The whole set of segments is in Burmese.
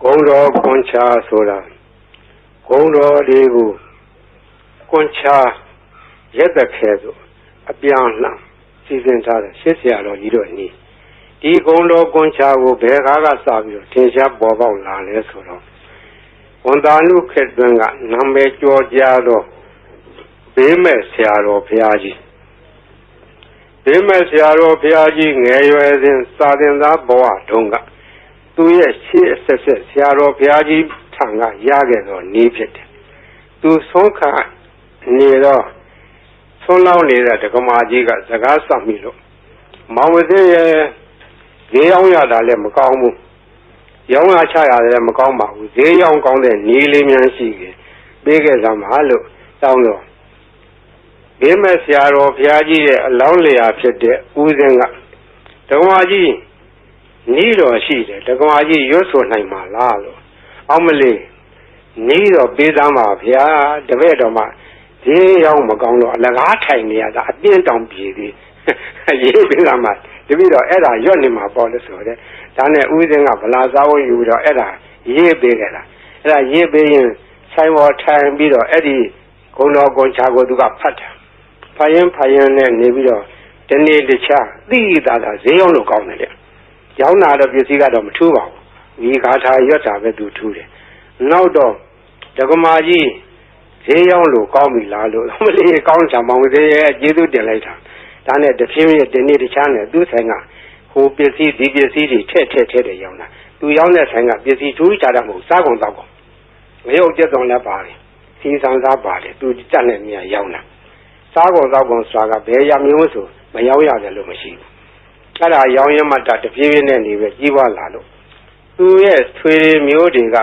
ဂုံတော်ကွန်ချာဆိုတာဂုံတော်လေးကိုကွန်ချာရက်သက်ခဲဆိုအပြောင်းလှန်စီစဉ်ထားတဲ့ရှစ်ဆရာတော်ကြီးတို့နီးဒီဂုံတော်ကွန်ချာကိုဘယ်ကားကစပြီးတော့ထင်ရှားပေါ်ပေါက်လာလဲဆိုတော့ဝန်တာနုခေတ်တွင်ကနာမည်ကျော်ကြားသောဘေးမဲ့ဆရာတော်ဘုရားကြီးဘေးမဲ့ဆရာတော်ဘုရားကြီးငယ်ရွယ်စဉ်စာသင်သားဘဝတုန်းက သူရဲ့ရှေ့အဆက်ဆက်ဆရာတော်ဘုရားကြီးထံကရခဲ့သောနေဖြစ်တယ်သူဆုံးခါနေတော့ဆုံးလောင်းနေတဲ့ဒကမာကြီးကစကားဆက်မိလို့မောင်ဝသေးရဲ့ဈေးရောက်ရတာလည်းမကောင်းဘူးရောင်းရချရတယ်လည်းမကောင်းပါဘူးဈေးရောက်ကောင်းတဲ့နေလေးများရှိတယ်ပေးခဲ့သမှာလို့တောင်းတော့ဘေးမဲ့ဆရာတော်ဘုရားကြီးရဲ့အလောင်းလျာဖြစ်တဲ့ဦးစင်းကဒကမာကြီး နီးတော်ရှိတယ်ဒကမာကြီးရွတ်ဆိုနိုင်မှာလားလို့အောင်မလေးနီးတော်ပေးသားမှာဗျာတပည့်တော်မှာဈေးရောက်မကောင်းတော့အလကားထိုင်နေရတာအပြင်းတောင်ပြေသေးရေးပေးသားမှာတပည့်တော်အဲ့ဒါရွတ်နေမှာပေါ့လို့ဆိုတဲ့ဒါနဲ့ဦးစင်းကဗလာစားဝယူတော့အဲ့ဒါရေးပေးခဲ့တာအဲ့ဒါရေးပေးရင်ဆိုင်ပေါ်ထိုင်ပြီးတော့အဲ့ဒီဂုံတော်ကွန်ချာကိုသူကဖတ်တာဖတ်ရင်ဖတ်ရင်နဲ့နေပြီးတော့ဒီနေ့တခြားသိတာသာဈေးရောက်လို့ကောင်းတယ်လေ ရောင်းတာတော့ပစ္စည်းကတော့မထူးပါဘူးဒီဂါထာရွတ်တာပဲသူထူးတယ်နောက်တော့ဒကမာကြီးဈေးရောက်လို့ကောင်းပြီလားလို့မလေးကောင်းချာမောင်သေးရဲ့ကျေးဇူးတင်လိုက်တာဒါနဲ့တဖြည်းဖြည်းဒီနေ့တခြားနဲ့သူ့ဆိုင်ကဟိုပစ္စည်းဒီပစ္စည်းတွေထည့်ထည့်ထည့်တယ်ရောင်းတာသူရောင်းတဲ့ဆိုင်ကပစ္စည်းထူးခြားတာမဟုတ်စားကုန်တော့ကုန်မရုပ်ကျက်ဆောင်လည်းပါတယ်စီစံစားပါတယ်သူတက်တဲ့နေရာရောင်းတာစားကုန်တော့ကုန်ဆိုတာကဘယ်ရမျိုးဆိုမရောက်ရတယ်လို့မရှိဘူး အဲ့ဒါရောင်းရမှတတပြေးပြေးနဲ့နေပဲကြီးပွားလာလို့သူရဲ့ဆွေမျိုးတွေက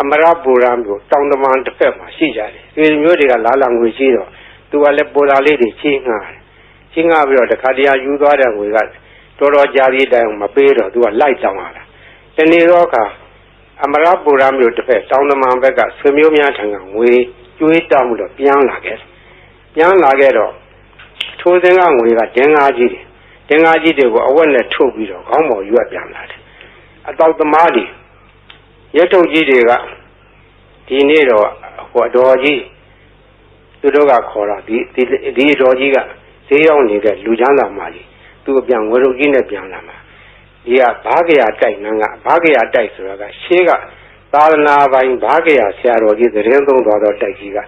အမရပူရံမျိုးတောင်တမန်တစ်ဖက်မှာရှိကြတယ်ဆွေမျိုးတွေကလာလာငွေရှိတော့သူကလည်းပူလာလေးတွေချင်းငှားတယ်ချင်းငှားပြီးတော့တခါတည်းယူသွားတဲ့ငွေကတော်တော်ကြာပြီးတိုင်မပေးတော့သူကလိုက်တောင်းလာတာတနေ့တော့အခါအမရပူရံမျိုးတစ်ဖက်တောင်တမန်ဘက်ကဆွေမျိုးများထံကငွေကျွေးတောင်းပြီးတော့ပြန်လာခဲ့ပြန်လာခဲ့တော့ထိုးစင်းကငွေကဒင်းကားကြီးတယ် တင်္ဂါကြီးတွေကိုအဝက်နဲ့ထုတ်ပြီးတော့ခေါင်းပေါ်ရွက်ပြန်လာတယ်အတောက်သမားတွေရက်ထုတ်ကြီးတွေကဒီနေ့တော့ဟိုအတော်ကြီးသူတို့ကခေါ်တာဒီဒီဒီအတော်ကြီးကဈေးရောက်နေတဲ့လူချမ်းသာမကြီးသူအပြန်ဝရုပ်ကြီးနဲ့ပြန်လာမှာဒီကဘာကရာတိုက်နန်းကဘာကရာတိုက်ဆိုတာကရှေးကသာသနာပိုင်ဘာကရာဆရာတော်ကြီးသတင်းသုံးတော်တော့တိုက်ကြီးက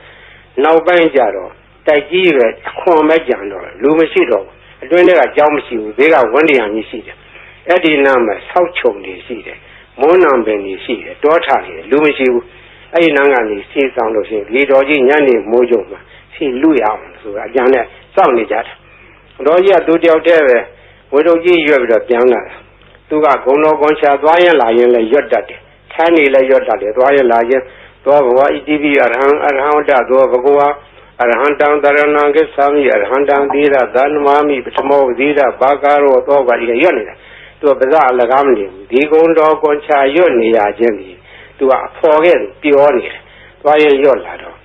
နောက်ပိုင်းကျတော့တိုက်ကြီးပဲအခွန်မဲ့ကြံတော့လူမရှိတော့ဘူး အတွင်းထဲကကြောင်းမရှိဘူးဘေးကဝန်းတရားကြီးရှိတယ်အဲ့ဒီနားမှာဆောက်ချုံတွေရှိတယ်မွန်းနံပင်တွေရှိတယ်တောထတွေလူမရှိဘူးအဲ့ဒီနားကနေစီးဆောင်လို့ရှိရင်ဒီတော်ကြီးညနေမိုးကြုံမှာစီလူရအောင်ဆိုတာအကြံနဲ့စောင့်နေကြတာတော်ကြီးကသူတယောက်တည်းပဲဝေတို့ကြီးရွက်ပြီးတော့ပြန်လာတာသူကဂုံတော်ကွန်ချာသွားရင်လာရင်လည်းရွတ်တတ်တယ်ခန်းနေလည်းရွတ်တတ်တယ်သွားရင်လာရင်သောဘဝဣတိပိအရဟံအရဟံတသောဘဂဝါ အရဟံတံတရဏံကိသာမိအရဟံတံသီရသနမာမိပထမောသီရဘာကာရောသောပါဒီရွတ်နေတာသူကပဇအလကားမနေဘူးဒီကုံတော်ကွန်ချာရွတ်နေရခြင်းဒီသူကအဖော်ခဲ့သူပြောနေတယ်သွားရင်ရွတ်လာတော့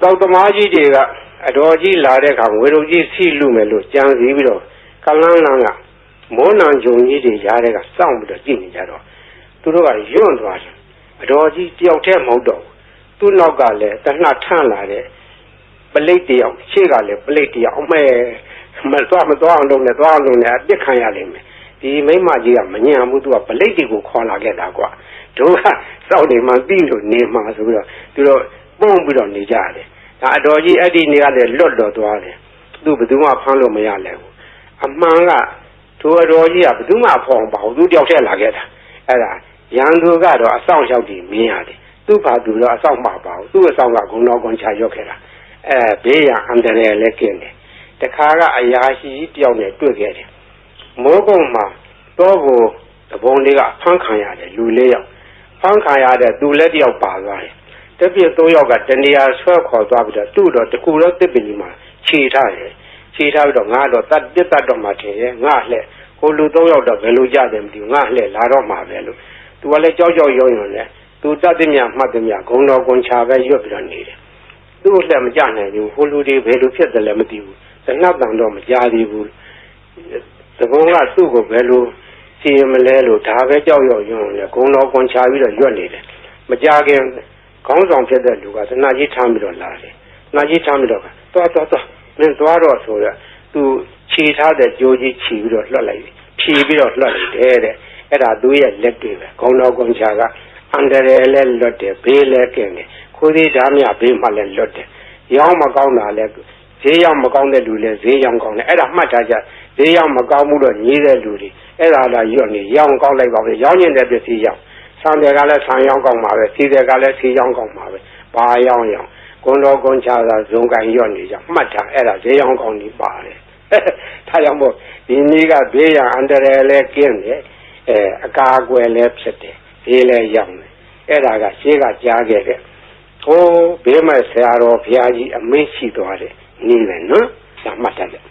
တောက်သမားကြီးတွေကအတော်ကြီးလာတဲ့အခါငွေတို့ကြီးစီလူမယ်လို့ကြံစည်ပြီးတော့ကလန်းလန်းကမောနံဂျုံကြီးတွေရားတဲ့ကစောင့်ပြီးတော့ကြည့်နေကြတော့သူတို့ကယွန့်သွားတယ်အတော်ကြီးတယောက်တည်းမဟုတ်တော့ သူ့နောက်ကလည်းတနှထန့်လာတဲ့ပလိတ်တယောက်ရှေ့ကလည်းပလိတ်တယောက်အမဲမသွားမသွားအောင်လုပ်နေသွားအောင်လုပ်နေအပြစ်ခံရလိမ့်မယ်ဒီမိမကြီးကမညံဘူးသူကပလိတ်တွေကိုခေါ်လာခဲ့တာကွာတို့ကစောက်နေမှပြီးလို့နေမှာဆိုပြီးတော့သူတို့ပုံပြီးတော့နေကြတယ်ဒါအတော်ကြီးအဲ့ဒီနေရာလည်းလွတ်တော်သွားတယ်သူဘယ်သူမှဖမ်းလို့မရလဲဘူးအမှန်ကသူအတော်ကြီးကဘယ်သူမှဖော်ပါဘူးသူတယောက်တည်းလာခဲ့တာအဲ့ဒါရန်သူကတော့အဆောင်ရောက်ပြီးမြင်ရတယ် သူ့ဘာသူတော့အဆောင်မှာပါဘူးသူ့အဆောင်ကဂုံတော်ကွန်ချရောက်ခဲ့တာအဲဘေးရန်အန္တရာယ်လည်းကင်းတယ်တခါကအရာရှိတယောက်နဲ့တွေ့ခဲ့တယ်မိုးကုံမှာတော့ကိုတပုံလေးကဖမ်းခံရတယ်လူလေးယောက်ဖမ်းခံရတဲ့သူလည်းတယောက်ပါသွားတယ်တပြည့်သုံးယောက်ကတနေရာဆွဲခေါ်သွားပြီးတော့သူ့တော့တကူတော့တစ်ပင်ကြီးမှာခြေထားတယ်ခြေထားပြီးတော့ငါတော့တတ်တစ်တတ်တော့မှထင်ရဲ့ငါလှဲ့ဟိုလူသုံးယောက်တော့ဘယ်လိုကြတယ်မသိဘူးငါလှဲ့လာတော့မှာပဲလို့သူကလည်းကြောက်ကြောက်ရုံရုံနဲ့ သူတတ်တဲ့မြမှတ်တဲ့မြဂုံတော်ကွန်ချာပဲရွတ်ပြီးတော့နေတယ်သူ့လက်မကြနိုင်ဘူးဟိုလူတွေဘယ်လိုဖြစ်တယ်လဲမသိဘူးသနတ်တန်တော့မကြားသေးဘူးသဘောကသူ့ကိုဘယ်လိုစီရင်မလဲလို့ဒါပဲကြောက်ရွံ့ရွံ့လေဂုံတော်ကွန်ချပြီးတော့ရွတ်နေတယ်မကြခင်ခေါင်းဆောင်ဖြစ်တဲ့လူကသနာကြီးထားပြီးတော့လာတယ်နာကြီးထားပြီးတော့သွားသွားသွားမင်းသွားတော့ဆိုရသူခြေထားတဲ့ကြိုးကြီးခြီးပြီးတော့လွှတ်လိုက်ဖြီးပြီးတော့လွှတ်လိုက်တယ်တဲ့အဲ့ဒါသူရဲ့လက်တွေပဲဂုံတော်ကွန်ချက အန္တရာယ်လည်းလွတ်တယ်ဘေးလည်းကင်းတယ်ခိုးသေးဓာမြဘေးမှလည်းလွတ်တယ်ရောင်းမကောင်းတာလည်းဈေးရောက်မကောင်းတဲ့လူလည်းဈေးရောက်ကောင်းတယ်အဲ့ဒါမှတ်ထားကြဈေးရောက်မကောင်းမှုတော့ညီးတဲ့လူတွေအဲ့ဒါလာရွတ်နေရောင်းကောင်းလိုက်ပါပဲရောင်းကျင်တဲ့ပစ္စည်းရောင်းဆံတယ်ကလည်းဆံရောင်းကောင်းပါပဲစီတယ်ကလည်းစီရောင်းကောင်းပါပဲဘာရောင်းရောင်းကွန်တော်ကွန်ချတာဇုံကန်ရွတ်နေကြမှတ်ထားအဲ့ဒါဈေးရောက်ကောင်းကြီးပါတယ်ဒါကြောင့်မို့ဒီနည်းကဘေးရန်အန္တရာယ်လည်းကင်းတယ်အဲအကာအကွယ်လည်းဖြစ်တယ် ဈေးလည်းရောက်တယ်အဲ့ဒါကရှေးကကြားခဲ့တဲ့ဟိုးဘေးမဲ့ဆရာတော်ဘုရားကြီးအမင်းရှိသွားတယ်နေပဲနော်။ဒါမှတ်တတ်တယ်